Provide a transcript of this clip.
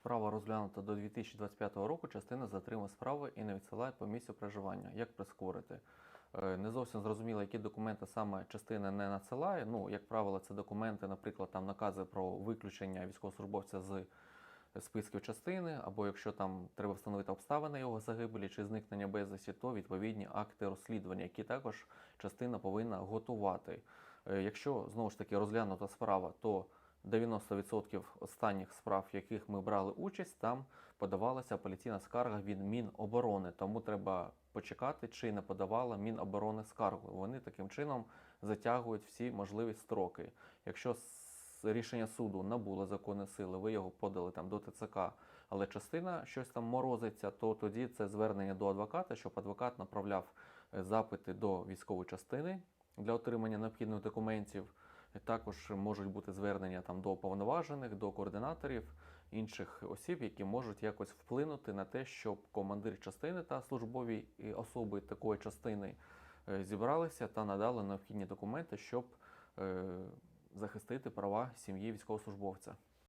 Справа розглянута до 2025 року, частина затримує справи і не відсилає по місцю проживання. Як прискорити? Е, Не зовсім зрозуміло, які документи саме частина не надсилає. Ну, як правило, це документи, наприклад, там накази про виключення військовослужбовця з списків частини, або якщо там треба встановити обставини його загибелі чи зникнення безвісті, то відповідні акти розслідування, які також частина повинна готувати. Е, Якщо знову ж таки розглянута справа, то 90% останніх справ, в яких ми брали участь, там подавалася апеляційна скарга від Міноборони. Тому треба почекати, чи не подавала Міноборони скаргу. Вони таким чином затягують всі можливі строки. Якщо рішення суду набуло законної сили, ви його подали там до ТЦК, але частина щось там морозиться, то тоді це звернення до адвоката, щоб адвокат направляв е, запити до військової частини для отримання необхідних документів. Також можуть бути звернення там до повноважених, до координаторів інших осіб, які можуть якось вплинути на те, щоб командир частини та службові е, особи такої частини е, зібралися та надали необхідні документи, щоб е, захистити права сім'ї військовослужбовця.